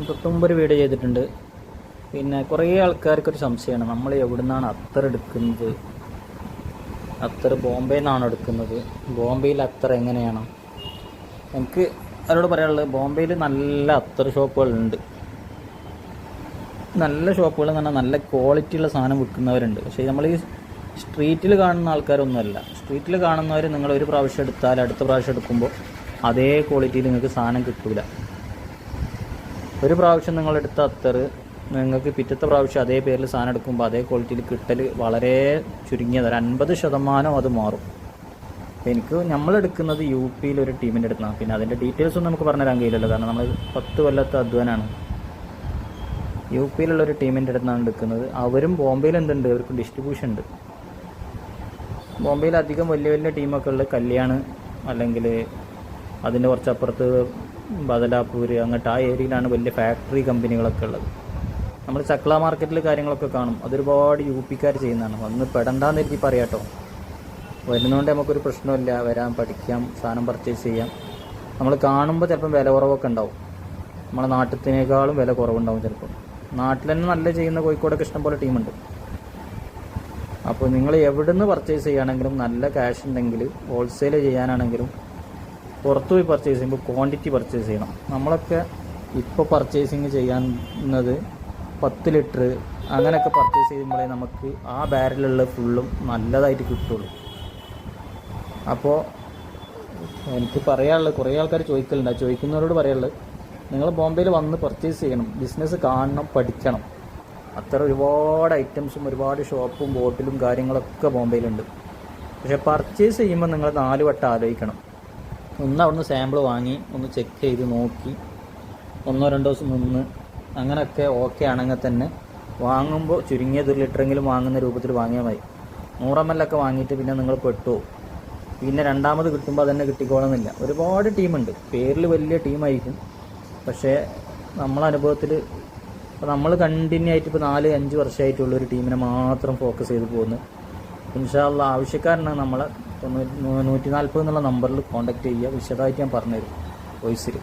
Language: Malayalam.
ഞാൻ തൊട്ട് മുമ്പ് ഒരു വീഡിയോ ചെയ്തിട്ടുണ്ട്. പിന്നെ കുറേ ആൾക്കാർക്കൊരു സംശയമാണ്. നമ്മൾ എവിടെ നിന്നാണ് അത്തർ എടുക്കുന്നത്? അത്തർ ബോംബെയിൽ നിന്നാണ് എടുക്കുന്നത്? ബോംബെയിൽ അത്തർ എങ്ങനെയാണ്? എനിക്ക് അവരോട് പറയാനുള്ളത് ബോംബെയിൽ നല്ല അത്തർ ഷോപ്പുകളുണ്ട്. നല്ല ഷോപ്പുകൾ എന്ന് പറഞ്ഞാൽ നല്ല ക്വാളിറ്റിയുള്ള സാധനം വിൽക്കുന്നവരുണ്ട്. പക്ഷേ നമ്മൾ ഈ സ്ട്രീറ്റിൽ കാണുന്ന ആൾക്കാരൊന്നുമല്ല. സ്ട്രീറ്റിൽ കാണുന്നവർ നിങ്ങൾ ഒരു പ്രാവശ്യം എടുത്താൽ അടുത്ത പ്രാവശ്യം എടുക്കുമ്പോൾ അതേ ക്വാളിറ്റിയിൽ നിങ്ങൾക്ക് സാധനം കിട്ടൂല. ഒരു പ്രാവശ്യം നിങ്ങളെടുത്ത അത്തർ നിങ്ങൾക്ക് പിറ്റത്തെ പ്രാവശ്യം അതേ പേരിൽ സാധനം എടുക്കുമ്പോൾ അതേ ക്വാളിറ്റിയിൽ കിട്ടൽ വളരെ ചുരുങ്ങിയത് ഒരു അൻപത് ശതമാനം അത് മാറും. എനിക്ക് നമ്മളെടുക്കുന്നത് യു പിയിൽ ഒരു ടീമിന്റെ അടുത്താണ്. പിന്നെ അതിന്റെ ഡീറ്റെയിൽസ് ഒന്നും നമുക്ക് പറഞ്ഞു തരാൻ കഴിയില്ലല്ലോ. കാരണം നമ്മൾ പത്ത് കൊല്ലത്തെ അധ്വാനാണ്. യു പിയിലുള്ള ഒരു ടീമിന്റെ അടുത്താണ് എടുക്കുന്നത്. അവരും ബോംബെയിൽ എന്തുണ്ട്? അവർക്ക് ഡിസ്ട്രിബ്യൂഷൻ ഉണ്ട്. ബോംബെയിൽ അധികം വലിയ വലിയ ടീമൊക്കെ ഉള്ളത് കല്യാൺ അല്ലെങ്കിൽ അതിന്റെ കുറച്ചപ്പുറത്ത് ബദലാപ്പൂർ അങ്ങോട്ട് ആ ഏരിയയിലാണ് വലിയ ഫാക്ടറി കമ്പനികളൊക്കെ ഉള്ളത്. നമ്മൾ ചക്ല മാർക്കറ്റിൽ കാര്യങ്ങളൊക്കെ കാണും. അതൊരുപാട് യു പിക്കാർ ചെയ്യുന്നതാണ്. വന്ന് പെടണ്ടാന്ന് എനിക്ക് പറയാട്ടോ വരുന്നതുകൊണ്ട് നമുക്കൊരു പ്രശ്നമില്ല. വരാൻ പഠിക്കാം സാധനം പർച്ചേസ് ചെയ്യാം. നമ്മൾ കാണുമ്പോൾ ചിലപ്പം വില കുറവൊക്കെ ഉണ്ടാവും. നമ്മളെ നാട്ടിനേക്കാളും വില കുറവുണ്ടാവും ചിലപ്പം. നാട്ടിൽ തന്നെ നല്ല ചെയ്യുന്ന കോഴിക്കോടൊക്കെ ഇഷ്ടംപോലെ ടീമുണ്ട്. അപ്പോൾ നിങ്ങൾ എവിടെ നിന്ന് പർച്ചേസ് ചെയ്യുകയാണെങ്കിലും നല്ല ക്യാഷ് ഉണ്ടെങ്കിൽ ഹോൾസെയിൽ ചെയ്യാനാണെങ്കിലും പുറത്ത് പോയി പർച്ചേസ് ചെയ്യുമ്പോൾ ക്വാണ്ടിറ്റി പർച്ചേസ് ചെയ്യണം. നമ്മളൊക്കെ ഇപ്പോൾ പർച്ചേസിങ് ചെയ്യാവുന്നത് പത്ത് ലിറ്റർ അങ്ങനെയൊക്കെ പർച്ചേസ് ചെയ്യുമ്പോഴേ നമുക്ക് ആ ബാരലുള്ള ഫുള്ളും നല്ലതായിട്ട് കിട്ടുള്ളൂ. അപ്പോൾ എനിക്ക് പറയാനുള്ളത് കുറേ ആൾക്കാർ ചോദിക്കലുണ്ട്. ചോദിക്കുന്നവരോട് പറയാനുള്ളത് നിങ്ങൾ ബോംബെയിൽ വന്ന് പർച്ചേസ് ചെയ്യണം. ബിസിനസ് കാണണം പഠിക്കണം. അത്ര ഒരുപാട് ഐറ്റംസും ഒരുപാട് ഷോപ്പും ബോട്ടിലും കാര്യങ്ങളൊക്കെ ബോംബെയിലുണ്ട് പക്ഷേ പർച്ചേസ് ചെയ്യുമ്പോൾ നിങ്ങൾ നാല് വട്ടം ആലോചിക്കണം. ഒന്ന് അവിടുന്ന് സാമ്പിൾ വാങ്ങി ഒന്ന് ചെക്ക് ചെയ്ത് നോക്കി. ഒന്നോ രണ്ടോ ദിവസം നിന്ന്. അങ്ങനെയൊക്കെ ഓക്കെ ആണെങ്കിൽ തന്നെ വാങ്ങുമ്പോൾ ചുരുങ്ങിയത് ഒരു ലിറ്ററെങ്കിലും വാങ്ങുന്ന രൂപത്തിൽ വാങ്ങിയാൽ മതി. നൂറമ്മലൊക്കെ വാങ്ങിയിട്ട് പിന്നെ നിങ്ങൾ പെട്ടു. പിന്നെ രണ്ടാമത് കിട്ടുമ്പോൾ അതന്നെ കിട്ടിക്കോളുന്നില്ല. ഒരുപാട് ടീമുണ്ട് പേരിൽ വലിയ ടീമായിരിക്കും പക്ഷേ നമ്മളെ അനുഭവത്തിൽ ഇപ്പോൾ നമ്മൾ കണ്ടിന്യൂ ആയിട്ട് ഇപ്പോൾ നാല് അഞ്ച് വർഷമായിട്ടുള്ള ഒരു ടീമിനെ മാത്രം ഫോക്കസ് ചെയ്ത് പോകുന്നു ഇൻഷാല്ല ആവശ്യക്കാരനാണ് നമ്മളെ. തൊണ്ണൂറ്റി നൂറ്റി നാൽപ്പത് എന്നുള്ള നമ്പറിൽ കോൺടാക്ട് ചെയ്യുക. വിശദമായിട്ട് ഞാൻ പറഞ്ഞുതരും. വോയിസിൽ